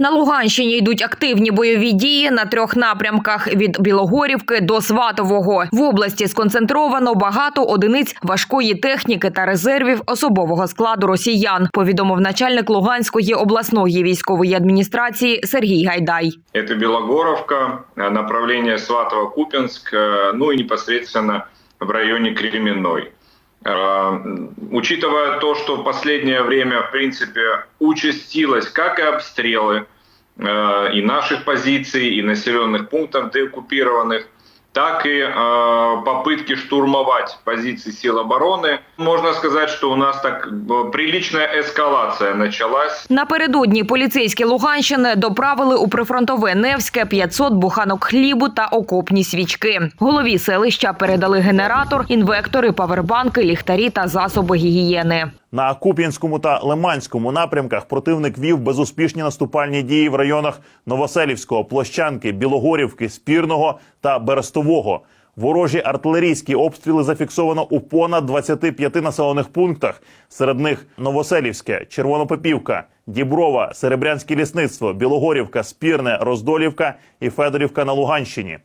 На Луганщині йдуть активні бойові дії на трьох напрямках від Білогорівки до Сватового. В області сконцентровано багато одиниць важкої техніки та резервів особового складу росіян. Повідомив начальник Луганської обласної військової адміністрації Сергій Гайдай. Это Белогоровка, э, направление Сватово-Купинск, э, ну и непосредственно в районе Кременной. Э, Учитывая то, что в последнее время, в принципе, участилось как и обстрелы э, и наших позиций, и населенных пунктов деоккупированных, так и э, попытки штурмовать позиции сил обороны, можно сказать, что у нас так э, приличная эскалация началась. Напередодні поліцейські Луганщини доправили у прифронтове Невське 500 буханок хлібу та окопні свічки. Голові селища передали генератор, інвектори, павербанки, ліхтарі та засоби гігієни. На Куп'янському та Лиманському напрямках противник вів безуспішні наступальні дії в районах Новоселівського, Площанки, Білогорівки, Спірного та Берестового. Ворожі артилерійські обстріли зафіксовано у понад 25 населених пунктах. Серед них Новоселівське, Червонопопівка, Діброва, Серебрянське лісництво, Білогорівка, Спірне, Роздолівка і Федорівка на Луганщині.